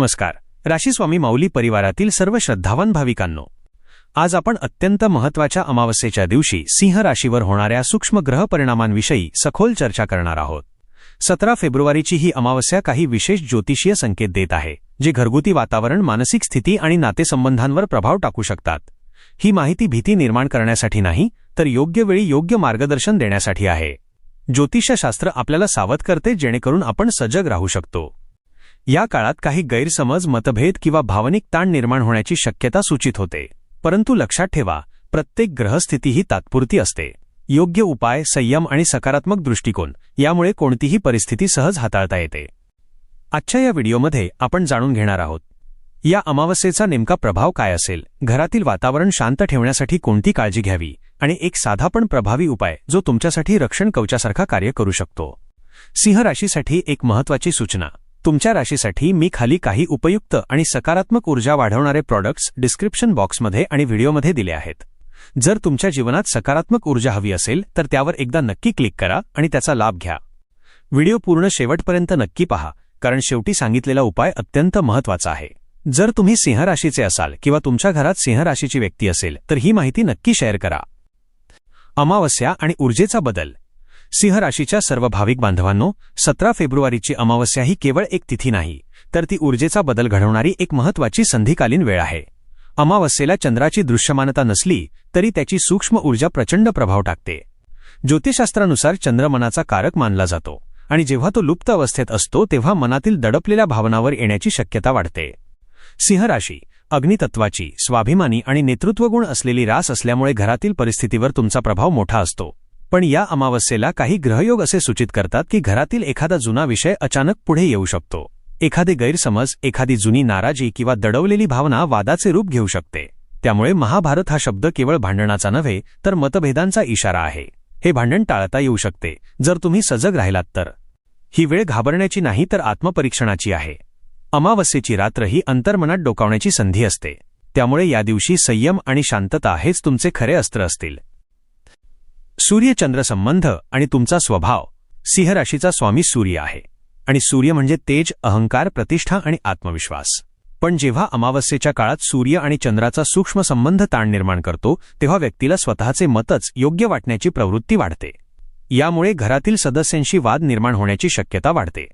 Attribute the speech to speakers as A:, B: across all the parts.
A: नमस्कार. राशीस्वामी माऊली परिवारातील सर्व श्रद्धावान भाविकांनो. आज आपण अत्यंत महत्त्वाच्या अमावस्येच्या दिवशी सिंह राशीवर होणाऱ्या सूक्ष्म ग्रह परिणामांविषयी सखोल चर्चा करणार आहोत. सतरा फेब्रुवारीची ही अमावस्या काही विशेष ज्योतिषीय संकेत देत आहे जे घरगुती वातावरण मानसिक स्थिती आणि नातेसंबंधांवर प्रभाव टाकू शकतात. ही माहिती भीती निर्माण करण्यासाठी नाही तर योग्य वेळी योग्य मार्गदर्शन देण्यासाठी आहे. ज्योतिषशास्त्र आपल्याला सावध करते जेणेकरून आपण सजग राहू शकतो. या काळात काही गैरसमज मतभेद किंवा भावनिक ताण निर्माण होण्याची शक्यता सूचित होते. परंतु लक्षात ठेवा प्रत्येक ग्रहस्थिती ही तात्पुरती असते. योग्य उपाय संयम आणि सकारात्मक दृष्टिकोन यामुळे कोणतीही परिस्थिती सहज हाताळता येते. आजच्या या व्हिडिओमध्ये आपण जाणून घेणार आहोत. या अमावस्येचा नेमका प्रभाव काय असेल? घरातील वातावरण शांत ठेवण्यासाठी कोणती काळजी घ्यावी? आणि एक साधा पण प्रभावी उपाय जो तुमच्यासाठी रक्षण कवचासारखा कार्य करू शकतो. सिंह राशीसाठी एक महत्वाची सूचना. तुमच्या राशीसाठी मी खाली काही उपयुक्त आणि सकारात्मक ऊर्जा वाढवणारे प्रॉडक्ट्स डिस्क्रिप्शन बॉक्समध्ये आणि व्हिडिओमध्ये दिले आहेत. जर तुमच्या जीवनात सकारात्मक ऊर्जा हवी असेल तर त्यावर एकदा नक्की क्लिक करा आणि त्याचा लाभ घ्या. व्हिडिओ पूर्ण शेवटपर्यंत नक्की पहा कारण शेवटी सांगितलेला उपाय अत्यंत महत्त्वाचा आहे. जर तुम्ही सिंहराशीचे असाल किंवा तुमच्या घरात सिंहराशीची व्यक्ती असेल तर ही माहिती नक्की शेअर करा. अमावस्या आणि ऊर्जेचा बदल. सिंह राशीच्या सर्व भाविक बांधवांनो सतरा फेब्रुवारीची अमावस्या ही केवळ एक तिथी नाही तर ती ऊर्जेचा बदल घडवणारी एक महत्वाची संधिकालीन वेळ आहे. अमावस्येला चंद्राची दृश्यमानता नसली तरी त्याची सूक्ष्म ऊर्जा प्रचंड प्रभाव टाकते. ज्योतिषशास्त्रानुसार चंद्र मनाचा कारक मानला जातो आणि जेव्हा तो लुप्त अवस्थेत असतो तेव्हा मनातील दडपलेल्या भावनावर येण्याची शक्यता वाढते. सिंह राशी अग्नितत्वाची स्वाभिमानी आणि नेतृत्वगुण असलेली रास असल्यामुळे घरातील परिस्थितीवर तुमचा प्रभाव मोठा असतो. पण या अमावस्येला काही ग्रहयोग असे सूचित करतात की घरातील एखादा जुना विषय अचानक पुढे येऊ शकतो. एखादे गैरसमज एखादी जुनी नाराजी किंवा दडवलेली भावना वादाचे रूप घेऊ शकते. त्यामुळे महाभारत हा शब्द केवळ भांडणाचा नव्हे तर मतभेदांचा इशारा आहे. हे भांडण टाळता येऊ शकते. जर तुम्ही सजग राहिलात तर. ही वेळ घाबरण्याची नाही तर आत्मपरीक्षणाची आहे. अमावस्येची रात्र ही अंतर्मनात डोकावण्याची संधी असते. त्यामुळे या दिवशी संयम आणि शांतता हेच तुमचे खरे अस्त्र असतील. सूर्यचंद्र संबंध आणि तुमचा स्वभाव. सिंह राशीचा स्वामी सूर्य आहे. आणि सूर्य म्हणजे तेज अहंकार प्रतिष्ठा आणि आत्मविश्वास. पण जेव्हा अमावस्येच्या काळात सूर्य आणि चंद्राचा सूक्ष्म संबंध ताण निर्माण करतो तेव्हा व्यक्तीला स्वतःचे मतच योग्य वाटण्याची प्रवृत्ती वाढते. यामुळे घरातील सदस्यांशी वाद निर्माण होण्याची शक्यता वाढते.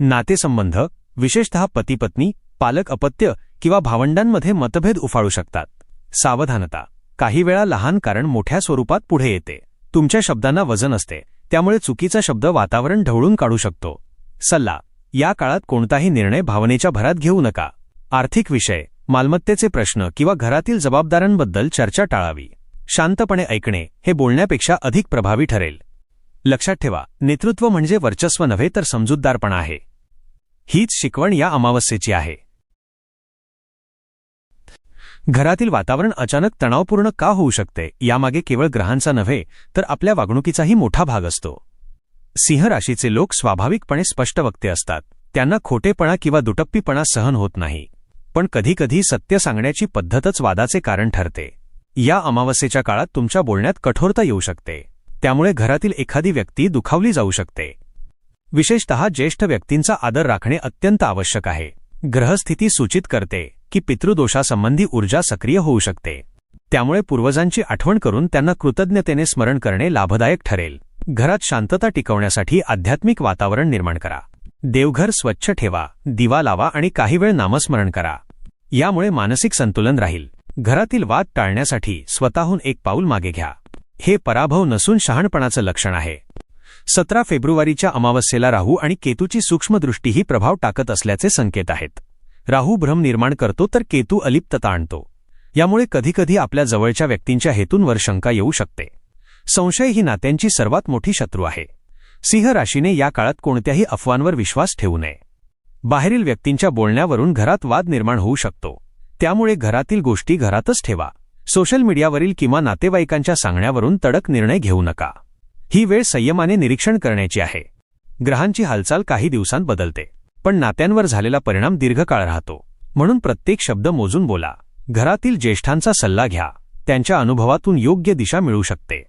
A: नातेसंबंध विशेषतः पतीपत्नी पालक अपत्य किंवा भावंडांमध्ये मतभेद उफाळू शकतात. सावधानता. काही वेळा लहान कारण मोठ्या स्वरूपात पुढे येते. तुमच्या शब्दांना वजन असते. त्यामुळे चुकीचा शब्द वातावरण ढवळून काढू शकतो. सल्ला. या काळात कोणताही निर्णय भावनेच्या भरात घेऊ नका. आर्थिक विषय मालमत्तेचे प्रश्न किंवा घरातील जबाबदारांबद्दल चर्चा टाळावी. शांतपणे ऐकणे हे बोलण्यापेक्षा अधिक प्रभावी ठरेल. लक्षात ठेवा नेतृत्व म्हणजे वर्चस्व नव्हे तर समजूतदारपणा आहे. हीच शिकवण या अमावस्येची आहे. घरातील वातावरण अचानक तणावपूर्ण का होऊ शकते यामागे केवळ ग्रहांचा नव्हे तर आपल्या वागणुकीचाही मोठा भाग असतो. सिंह राशीचे लोक स्वाभाविकपणे स्पष्ट वक्ते असतात. त्यांना खोटेपणा किंवा दुटप्पीपणा सहन होत नाही. पण कधीकधी सत्य सांगण्याची पद्धतच वादाचे कारण ठरते. या अमावस्येच्या काळात तुमच्या बोलण्यात कठोरता येऊ शकते. त्यामुळे घरातील एखादी व्यक्ती दुखावली जाऊ शकते. विशेषतः ज्येष्ठ व्यक्तींचा आदर राखणे अत्यंत आवश्यक आहे. ग्रहस्थिती सूचित करते. की पितृदोषासंबंधी ऊर्जा सक्रिय होऊ शकते. त्यामुळे पूर्वजांची आठवण करून त्यांना कृतज्ञतेने स्मरण करणे लाभदायक ठरेल. घरात शांतता टिकवण्यासाठी आध्यात्मिक वातावरण निर्माण करा. देवघर स्वच्छ ठेवा दिवा लावा आणि काही वेळ नामस्मरण करा. यामुळे मानसिक संतुलन राहील. घरातील वाद टाळण्यासाठी स्वतःहून एक पाऊल मागे घ्या. हे पराभव नसून शहाणपणाचं लक्षण आहे. सतरा फेब्रुवारीच्या अमावस्येला राहू आणि केतूची सूक्ष्मदृष्टीही प्रभाव टाकत असल्याचे संकेत आहेत. राहू भ्रम निर्माण करतो तर केतू अलिप्तता आणतो यामुळे कधीकधी आपल्या जवळच्या व्यक्तींच्या हेतूंवर शंका येऊ शकते. संशय ही नात्यांची सर्वात मोठी शत्रू आहे. सिंह राशीने या काळात कोणत्याही अफवांवर विश्वास ठेवू नये. बाहेरील व्यक्तींच्या बोलण्यावरून घरात वाद निर्माण होऊ शकतो. त्यामुळे घरातील गोष्टी घरातच ठेवा. सोशल मीडियावरील किंवा नातेवाईकांच्या सांगण्यावरून तडक निर्णय घेऊ नका. ही वेळ संयमाने निरीक्षण करण्याची आहे. ग्रहांची हालचाल काही दिवसांत बदलते. पण नात्यांवर झालेला परिणाम दीर्घकाळ राहतो. म्हणून प्रत्येक शब्द मोजून बोला. घरातील ज्येष्ठांचा सल्ला घ्या. त्यांच्या अनुभवातून योग्य दिशा मिळू शकते.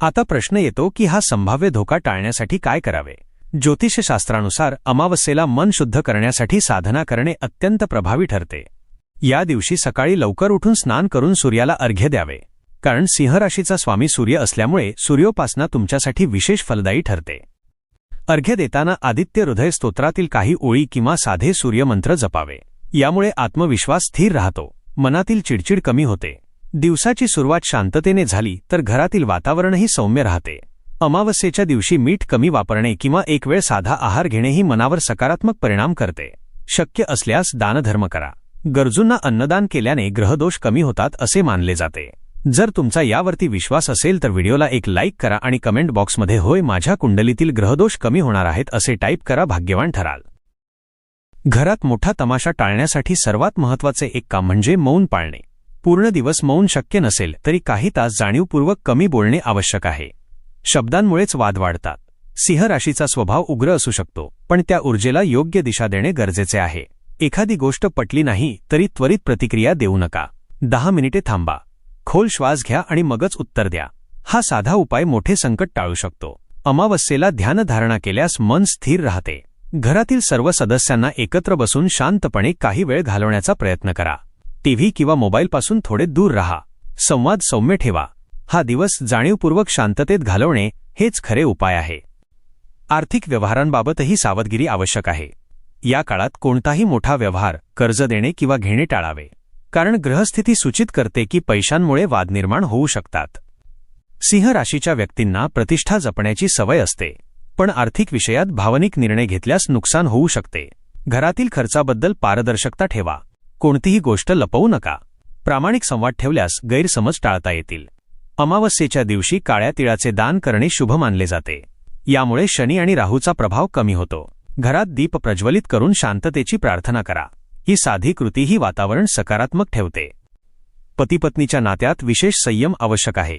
A: आता प्रश्न येतो की हा संभाव्य धोका टाळण्यासाठी काय करावे? ज्योतिषशास्त्रानुसार अमावस्येला मन शुद्ध करण्यासाठी साधना करणे अत्यंत प्रभावी ठरते. या दिवशी सकाळी लवकर उठून स्नान करून सूर्याला अर्घ्य द्यावे. कारण सिंहराशीचा स्वामी सूर्य असल्यामुळे सूर्योपासना तुमच्यासाठी विशेष फलदायी ठरते. अर्घ्य देताना आदित्य हृदय स्तोत्रातील काही ओळी किंवा साधे सूर्यमंत्र जपावे. यामुळे आत्मविश्वास स्थिर राहतो. मनातील चिडचिड कमी होते. दिवसाची सुरुवात शांततेने झाली तर घरातील वातावरणही सौम्य राहते. अमावस्येच्या दिवशी मीठ कमी वापरणे किंवा एक वेळ साधा आहार घेणेही मनावर सकारात्मक परिणाम करते. शक्य असल्यास दानधर्म करा. गरजूंना अन्नदान केल्याने ग्रहदोष कमी होतात असे मानले जाते. जर तुमचा यावरती विश्वास असेल तर व्हिडिओला एक लाईक करा आणि कमेंट बॉक्समध्ये होय माझ्या कुंडलीतील ग्रहदोष कमी होणार आहेत असे टाईप करा भाग्यवान ठराल. घरात मोठा तमाशा टाळण्यासाठी सर्वात महत्त्वाचे एक काम म्हणजे मौन पाळणे. पूर्ण दिवस मौन शक्य नसेल तरी काही तास जाणीवपूर्वक कमी बोलणे आवश्यक आहे. शब्दांमुळेच वाद वाढतात. सिंह राशीचा स्वभाव उग्र असू शकतो पण त्या ऊर्जेला योग्य दिशा देणे गरजेचे आहे. एखादी गोष्ट पटली नाही तरी त्वरित प्रतिक्रिया देऊ नका. दहा मिनिटे थांबा. खोल श्वास घ्या आणि मगच उत्तर द्या. हा साधा उपाय मोठे संकट टाळू शकतो. अमावस्येला ध्यानधारणा केल्यास मन स्थिर राहते. घरातील सर्व सदस्यांना एकत्र बसून शांतपणे काही वेळ घालवण्याचा प्रयत्न करा. टीव्ही किंवा मोबाईलपासून थोडे दूर राहा. संवाद सौम्य ठेवा. हा दिवस जाणीवपूर्वक शांततेत घालवणे हेच खरे उपाय आहे. आर्थिक व्यवहारांबाबतही सावधगिरी आवश्यक आहे. या काळात कोणताही मोठा व्यवहार कर्ज देणे किंवा घेणे टाळावे. कारण ग्रहस्थिती सूचित करते की पैशांमुळे वाद निर्माण होऊ शकतात. सिंह राशीच्या व्यक्तींना प्रतिष्ठा जपण्याची सवय असते पण आर्थिक विषयात भावनिक निर्णय घेतल्यास नुकसान होऊ शकते. घरातील खर्चाबद्दल पारदर्शकता ठेवा. कोणतीही गोष्ट लपवू नका. प्रामाणिक संवाद ठेवल्यास गैरसमज टाळता येतील. अमावस्येच्या दिवशी काळ्या तिळाचे दान करणे शुभ मानले जाते. यामुळे शनी आणि राहूचा प्रभाव कमी होतो. घरात दीप प्रज्वलित करून शांततेची प्रार्थना करा. ही साधी कृती ही वातावरण सकारात्मक ठेवते. पतीपत्नीच्या नात्यात विशेष संयम आवश्यक आहे.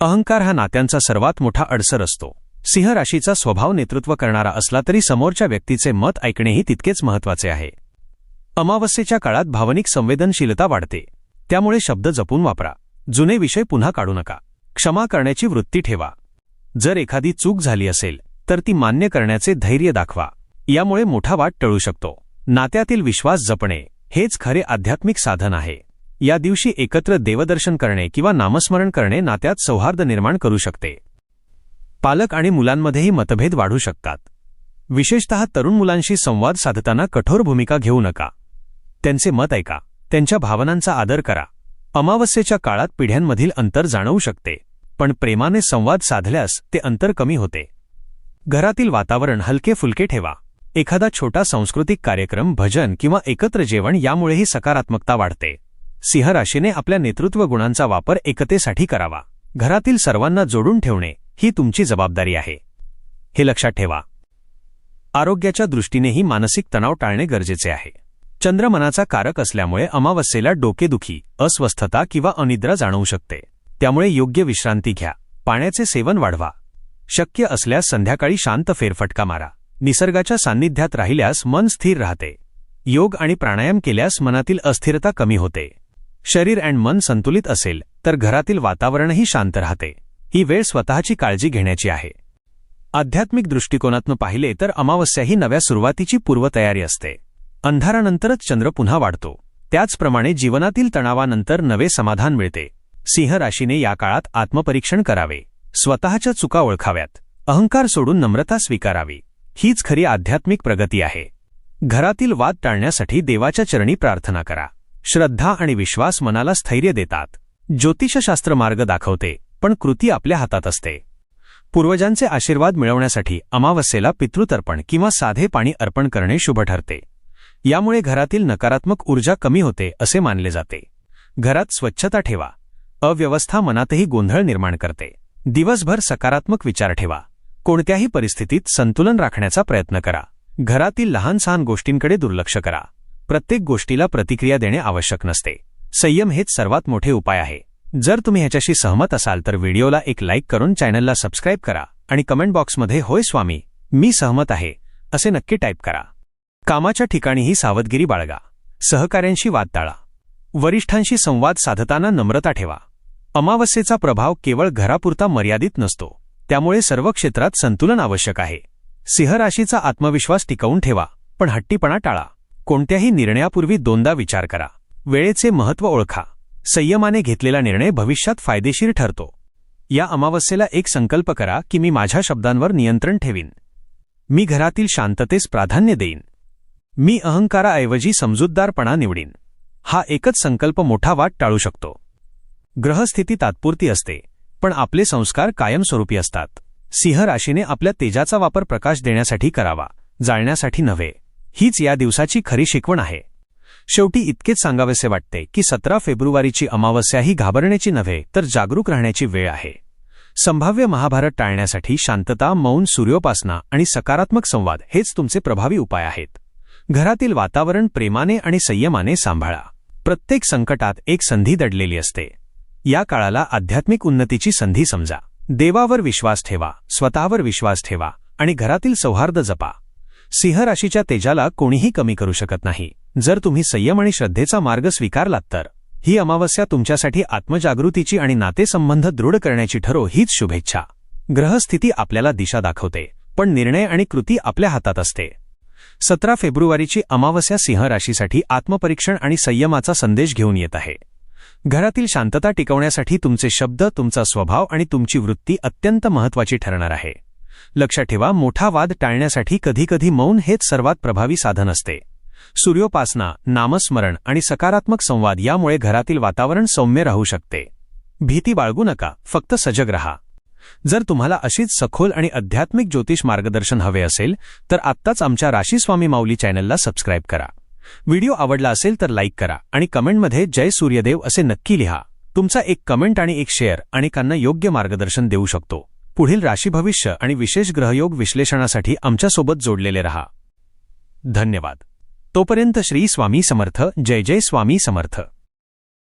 A: अहंकार हा नात्यांचा सर्वात मोठा अडसर असतो. सिंह राशीचा स्वभाव नेतृत्व करणारा असला तरी समोरच्या व्यक्तीचे मत ऐकणेही तितकेच महत्त्वाचे आहे. अमावस्येच्या काळात भावनिक संवेदनशीलता वाढते. त्यामुळे शब्द जपून वापरा. जुने विषय पुन्हा काढू नका. क्षमा करण्याची वृत्ती ठेवा. जर एखादी चूक झाली असेल तर ती मान्य करण्याचे धैर्य दाखवा. यामुळे मोठा वाट टळू शकतो. नात्यातील विश्वास जपणे हेच खरे आध्यात्मिक साधन आहे. या दिवशी एकत्र देवदर्शन करणे किंवा नामस्मरण करणे नात्यात सौहार्द निर्माण करू शकते. पालक आणि मुलांमध्येही मतभेद वाढू शकतात. विशेषतः तरुण मुलांशी संवाद साधताना कठोर भूमिका घेऊ नका. त्यांचे मत ऐका त्यांच्या भावनांचा आदर करा. अमावस्येच्या काळात पिढ्यांमधील अंतर जाणवू शकते पण प्रेमाने संवाद साधल्यास ते अंतर कमी होते. घरातील वातावरण हलके फुलके ठेवा. एखादा छोटा सांस्कृतिक कार्यक्रम भजन किंवा एकत्र जेवण यामुळेही सकारात्मकता वाढते. सिंह राशीने आपल्या नेतृत्व गुणांचा वापर एकतेसाठी करावा. घरातील सर्वांना जोडून ठेवणे ही तुमची जबाबदारी आहे. हे लक्षात ठेवा. आरोग्याच्या दृष्टीनेही मानसिक तणाव टाळणे गरजेचे आहे. चंद्र मनाचा कारक असल्यामुळे अमावस्येला डोकेदुखी अस्वस्थता किंवा अनिद्रा जाणवू शकते. त्यामुळे योग्य विश्रांती घ्या. पाण्याचे सेवन वाढवा. शक्य असल्यास संध्याकाळी शांत फेरफटका मारा. निसर्गाच्या सान्निध्यात राहिल्यास मन स्थिर राहते. योग आणि प्राणायाम केल्यास मनातील अस्थिरता कमी होते. शरीर अँड मन संतुलित असेल तर घरातील वातावरणही शांत राहते. ही वेळ स्वतःची काळजी घेण्याची आहे. आध्यात्मिक दृष्टिकोनातून पाहिले तर अमावस्या ही नव्या सुरुवातीची पूर्वतयारी असते. अंधारानंतरच चंद्र पुन्हा वाढतो. त्याचप्रमाणे जीवनातील तणावानंतर नवे समाधान मिळते. सिंह राशीने या काळात आत्मपरीक्षण करावे. स्वतःच्या चुका ओळखाव्यात. अहंकार सोडून नम्रता स्वीकारावी. हीच खरी आध्यात्मिक प्रगती आहे. घरातील वाद टाळण्यासाठी देवाच्या चरणी प्रार्थना करा. श्रद्धा आणि विश्वास मनाला स्थैर्य देतात. ज्योतिषशास्त्र मार्ग दाखवते पण कृती आपल्या हातात असते. पूर्वजांचे आशीर्वाद मिळवण्यासाठी अमावस्येला पितृतर्पण किंवा साधे पाणी अर्पण करणे शुभ ठरते. यामुळे घरातील नकारात्मक ऊर्जा कमी होते असे मानले जाते. घरात स्वच्छता ठेवा. अव्यवस्था मनातही गोंधळ निर्माण करते. दिवसभर सकारात्मक विचार ठेवा. कोणत्याही परिस्थितीत संतुलन राखण्याचा प्रयत्न करा. घरातील लहान सहान गोष्टींकडे दुर्लक्ष करा. प्रत्येक गोष्टीला प्रतिक्रिया देणे आवश्यक नसते. संयम हेच सर्वात मोठे उपाय आहे. जर तुम्ही ह्याच्याशी सहमत असाल तर व्हिडिओला एक लाईक करून चॅनलला सबस्क्राईब करा आणि कमेंट बॉक्समध्ये होय स्वामी मी सहमत आहे असे नक्की टाईप करा. कामाच्या ठिकाणीही सावधगिरी बाळगा. सहकाऱ्यांशी वाद टाळा. वरिष्ठांशी संवाद साधताना नम्रता ठेवा. अमावस्येचा प्रभाव केवळ घरापुरता मर्यादित नसतो. त्यामुळे सर्व क्षेत्रात संतुलन आवश्यक आहे. सिंहराशीचा आत्मविश्वास टिकवून ठेवा पण हट्टीपणा टाळा. कोणत्याही निर्णयापूर्वी दोनदा विचार करा. वेळेचे महत्त्व ओळखा. संयमाने घेतलेला निर्णय भविष्यात फायदेशीर ठरतो. या अमावस्येला एक संकल्प करा की मी माझ्या शब्दांवर नियंत्रण ठेवीन. मी घरातील शांततेस प्राधान्य देईन. मी अहंकाराऐवजी समजूतदारपणा निवडीन. हा एकच संकल्प मोठा वाट टाळू शकतो. ग्रहस्थिती तात्पुरती असते. पण आपले संस्कार कायमस्वरूपी असतात. सिंह राशीने आपल्या तेजाचा वापर प्रकाश देण्यासाठी करावा जाळण्यासाठी नव्हे. हीच या दिवसाची खरी शिकवण आहे. शेवटी इतकेच सांगावेसे वाटते की सतरा फेब्रुवारीची अमावस्या ही घाबरण्याची नव्हे तर जागरूक राहण्याची वेळ आहे. संभाव्य महाभारत टाळण्यासाठी शांतता मौन सूर्योपासना आणि सकारात्मक संवाद हेच तुमचे प्रभावी उपाय आहेत. घरातील वातावरण प्रेमाने आणि संयमाने सांभाळा. प्रत्येक संकटात एक संधी दडलेली असते. या काळाला आध्यात्मिक उन्नतीची संधी समजा. देवावर विश्वास ठेवा स्वतःवर विश्वास ठेवा आणि घरातील सौहार्द जपा. सिंह राशीच्या तेजाला कोणीही कमी करू शकत नाही. जर तुम्ही संयम आणि श्रद्धेचा मार्ग स्वीकारलात तर. ही अमावस्या तुमच्यासाठी आत्मजागृतीची आणि नातेसंबंध दृढ करण्याची ठरो हीच शुभेच्छा. ग्रहस्थिती आपल्याला दिशा दाखवते पण निर्णय आणि कृती आपल्या हातात असते. सतरा फेब्रुवारीची अमावस्या सिंह राशीसाठी आत्मपरीक्षण आणि संयमाचा संदेश घेऊन येत आहे. घरातील शांतता टिकवण्यासाठी तुमचे शब्द तुमचा स्वभाव आणि तुमची वृत्ती अत्यंत महत्वाची ठरणार आहे. लक्षात ठेवा मोठा वाद टाळण्यासाठी कधीकधी मौन हेच सर्वात प्रभावी साधन असते. सूर्योपासना नामस्मरण आणि सकारात्मक संवाद यामुळे घरातील वातावरण सौम्य राहू शकते. भीती बाळगू नका फक्त सजग रहा. जर तुम्हाला अशीच सखोल आणि आध्यात्मिक ज्योतिष मार्गदर्शन हवे असेल तर आत्ताच आमच्या राशीस्वामी माऊली चॅनलला सबस्क्राईब करा. व्हिडिओ आवडला असेल तर लाईक करा आणि कमेंटमध्ये जय सूर्यदेव असे नक्की लिहा. तुमचा एक कमेंट आणि एक शेअर अनेकांना योग्य मार्गदर्शन देऊ शकतो. पुढील राशी भविष्य आणि विशेष ग्रहयोग विश्लेषणासाठी आमच्यासोबत जोडलेले रहा. धन्यवाद. तोपर्यंत श्री स्वामी समर्थ जय जय स्वामी समर्थ.